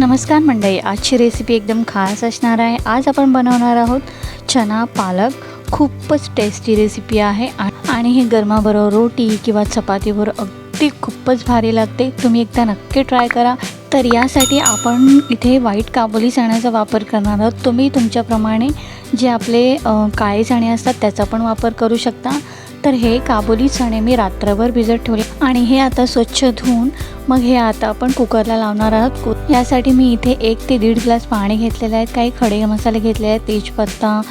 नमस्कार मंडळी आजची रेसिपी एकदम खास असणार आहे. आज आपण बनवणार आहोत चना पालक. खूपच टेस्टी रेसिपी आहे आ- आणि हे गरमाबरोबर रोटी किंवा चपातीबरोबर अगदी खूपच भारी लागते. तुम्ही एकदा नक्की ट्राय करा. तर यासाठी आपण इथे व्हाईट काबुली चण्याचा वापर करणार आहोत. तुम्ही तुमच्याप्रमाणे जे आपले काळे चणे असतात त्याचा पण वापर करू शकता. तर हे काबुली चणे मी रात्रभर भिजत ठेवले. आणि हे आता स्वच्छ धुवून मग हे आता आपण कुकरला लावणार आहोत. कु- यासाठी मी इथे एक ते दीड ग्लास पाणी घेतलेलं आहे. काही खडे मसाले घेतले आहेत. तेजपत्ता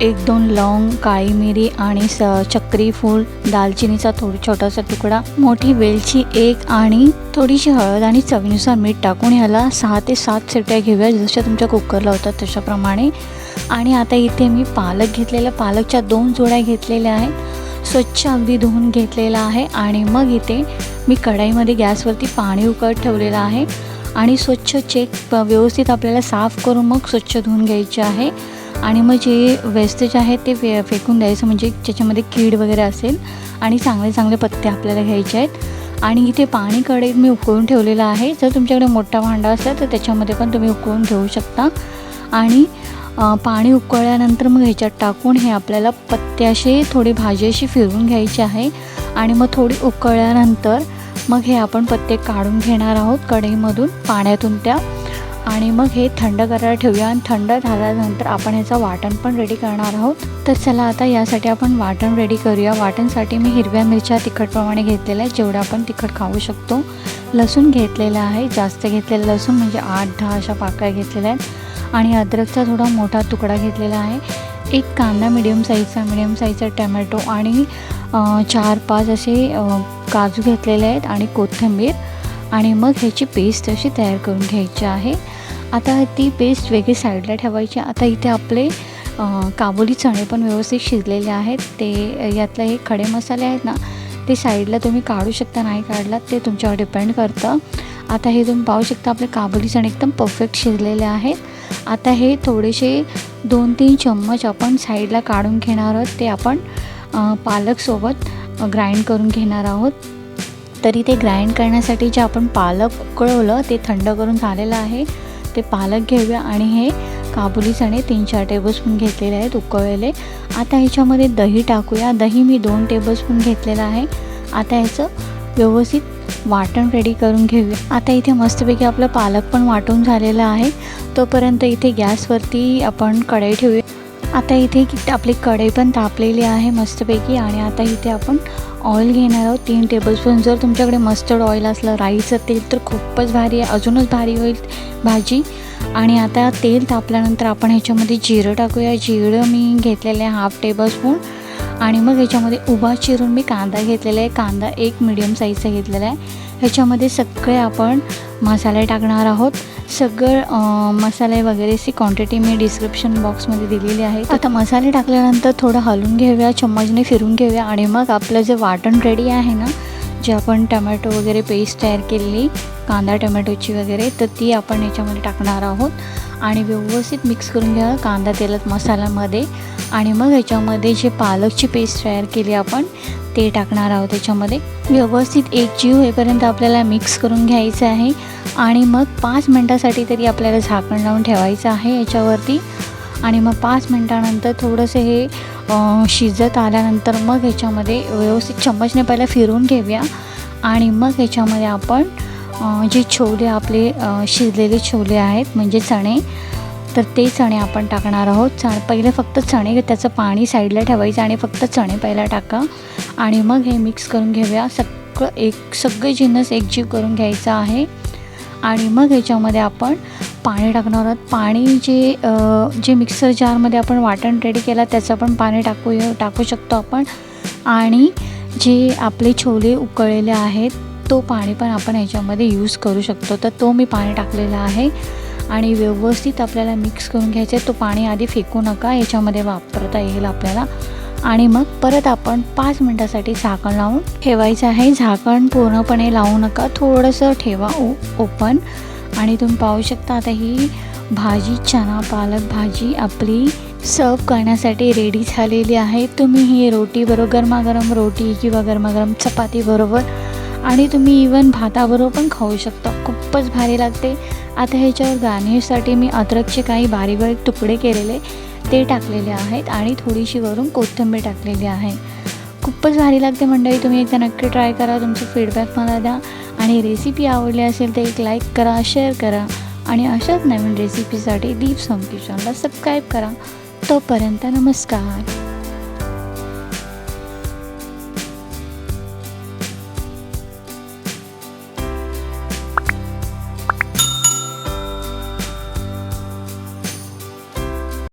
एक दोन लवंग काळी मिरी आणि स चक्री फूल दालचिनीचा थोडी छोटासा तुकडा मोठी वेलची एक आणि थोडीशी हळद आणि चवीनुसार मीठ टाकून ह्याला सहा ते सात सिट्या घेऊया. जशा तुमच्या कुकरला होतात तशाप्रमाणे. आणि आता इथे मी पालक घेतलेला. पालकच्या दोन जोड्या घेतलेल्या आहेत. स्वच्छ अगदी धुवून घेतलेला आहे आणि मग इथे मी कढाईमध्ये गॅसवरती पाणी उकळत ठेवलेलं आहे. आणि स्वच्छ चेक व्यवस्थित आपल्याला साफ करून मग स्वच्छ धुवून घ्यायचे आहे. आणि मग जे वेस्टेज आहे ते फे फेकून द्यायचं म्हणजे ज्याच्यामध्ये कीड वगैरे असेल आणि चांगले चांगले पत्ते आपल्याला घ्यायचे आहेत. आणि इथे पाणी कढईत मी उकळून ठेवलेलं आहे. जर तुमच्याकडे मोठा भांडा असेल तर त्याच्यामध्ये पण तुम्ही उकळून घेऊ शकता. आणि पाणी उकळल्यानंतर मग ह्याच्यात टाकून हे आपल्याला पत्त्याशी थोडी भाजी अशी फिरवून घ्यायची आहे. आणि मग थोडी उकळल्यानंतर मग हे आपण पत्ते काढून घेणार आहोत कढईमधून पाण्यातून त्या. आणि मग हे थंड करायला ठेवूया. आणि थंड झाल्यानंतर आपण ह्याचं वाटण पण रेडी करणार आहोत. तर चला आता यासाठी आपण वाटण रेडी करूया. वाटणसाठी मी हिरव्या मिरच्या तिखटप्रमाणे घेतलेल्या आहेत. जेवढं आपण तिखट खाऊ शकतो. लसूण घेतलेलं आहे. जास्त घेतलेलं लसूण म्हणजे आठ दहा अशा पाकळ्या घेतलेल्या आहेत. आणि अद्रकचा थोडा मोठा तुकडा घेतलेला आहे. एक कांदा मिडियम साईजचा मिडियम साईजचा टमॅटो आणि चार पाच असे काजू घेतलेले आहेत आणि कोथिंबीर. आणि मग ह्याची पेस्ट अशी तयार करून घ्यायची आहे. आता ती पेस्ट वेगळी साईडला ठेवायची. आता इथे आपले काबुली चणे पण व्यवस्थित शिजलेले आहेत. ते यातले हे खडे मसाले आहेत ना ते साईडला तुम्ही काढू शकता नाही काढलात ते तुमच्यावर डिपेंड करतं. आता हे तुम्ही पाहू शकता आपले काबुली चणे एकदम परफेक्ट शिजलेले आहेत. आता हे थोडेसे दोन तीन चम्मच आपण साईडला काढून घेणार आहोत. ते आपण पालकसोबत ग्राइंड करून घेणार आहोत. तरी ते ग्राइंड करण्यासाठी जे आपण पालक उकळवलं ते थंड करून झालेलं आहे. ते पालक घेऊया आणि हे काबुली चणे तीन चार टेबलस्पून घेतलेले आहेत उकळलेले. आता ह्याच्यामध्ये दही टाकूया. दही मी दोन टेबलस्पून घेतलेलं आहे. आता ह्याचं व्यवस्थित वाटण रेडी करून घेऊया. आता इथे मस्तपैकी आपलं पालक पण वाटून झालेलं आहे. तोपर्यंत इथे गॅसवरती आपण कढई ठेवूया. आता इथे की आपली कढई पण तापलेली आहे मस्तपैकी आणि आता इथे आपण ऑइल घेणार आहोत. तीन टेबलस्पून जर तुमच्याकडे मस्टर्ड ऑइल असलं राईचं तेल तर खूपच भारी आहे. अजूनच भारी होईल भाजी. आणि आता तेल तापल्यानंतर आपण ह्याच्यामध्ये जिरं टाकूया. जिरं मी घेतलेलं आहे हाफ टेबलस्पून आणि मग ह्याच्यामध्ये उभा चिरून मी कांदा घेतलेला आहे. कांदा एक मिडियम साईजचा घेतलेला आहे. ह्याच्यामध्ये सगळे आपण मसाले टाकणार आहोत. सगळं मसाले वगैरेची क्वांटिटी मी डिस्क्रिप्शन बॉक्समध्ये दिलेली आहे. आता मसाले टाकल्यानंतर थोडं हलवून घेऊया चम्मचने फिरून घेऊया आणि मग आपलं जे वाटण रेडी आहे ना जे आपण टमॅटो वगैरे पेस्ट तयार केलेली कांदा टमॅटोची वगैरे तर ती आपण याच्यामध्ये टाकणार आहोत. आणि व्यवस्थित मिक्स करून घ्या कांदा तेलात मसाल्यामध्ये. आणि मग ह्याच्यामध्ये जे पालकची पेस्ट तयार केली आपण ते टाकणार आहोत त्याच्यामध्ये व्यवस्थित एक जीव होईपर्यंत आपल्याला मिक्स करून घ्यायचं आहे. आणि मग पाच मिनटासाठी तरी आपल्याला झाकण लावून ठेवायचं आहे याच्यावरती. आणि मग पाच मिनटानंतर थोडंसं हे शिजत आल्यानंतर मग ह्याच्यामध्ये व्यवस्थित चम्मचने पहिला फिरून घेऊया. आणि मग ह्याच्यामध्ये आपण जे छोले आपले शिजलेले छोले आहेत म्हणजे चणे तर ते चणे आपण टाकणार आहोत. चण पहिले फक्त चणे त्याचं पाणी साईडला ठेवायचं आणि फक्त चणे पहिला टाका. आणि मग हे मिक्स करून घेऊया. सगळं एक सगळे जिन्नस एकजीव करून घ्यायचं आहे. आणि मग ह्याच्यामध्ये आपण पाणी टाकणार आहोत. पाणी जे जे मिक्सर जारमध्ये आपण वाटण रेडी केलं त्याचं पण पाणी टाकू टाकू शकतो आपण. आणि जे आपले छोले उकळलेले आहेत तो पाणी पण आपण ह्याच्यामध्ये यूज करू शकतो. तर तो मी पाणी टाकलेला आहे. आणि व्यवस्थित आपल्याला मिक्स करून घ्यायचं आहे तो पाणी आधी फेकू नका याच्यामध्ये वापरता येईल आपल्याला. आणि मग परत आपण पाच मिनटासाठी झाकण लावून ठेवायचं आहे. झाकण पूर्णपणे लावू नका. थोडंसं ठेवा ओ ओपन आणि तुम्ही पाहू शकता आता ही भाजी चना पालक भाजी आपली सर्व करण्यासाठी रेडी झालेली आहे. तुम्ही ही रोटी बरोबर गरमागरम रोटी किंवा गरमागरम चपाती बरोबर आणि तुम्ही इवन भाताबरोबर पण खाऊ शकता. खूपच भारी लागते. आता ह्याच्यावर गार्निशसाठी मी अद्रकचे काही बारीक बारीक तुकडे केलेले ते टाकलेले आहेत आणि थोडीशी वरून कोथिंबीर टाकलेली आहे. खूपच भारी लागते मंडळी. तुम्ही एकदा नक्की ट्राय करा. तुमचा फीडबॅक मला द्या. आणि रेसिपी आवडली असेल तर एक लाईक करा शेअर करा आणि अशाच नवीन रेसिपीसाठी दीप सम किचनला सबस्क्राईब करा. तोपर्यंत नमस्कार.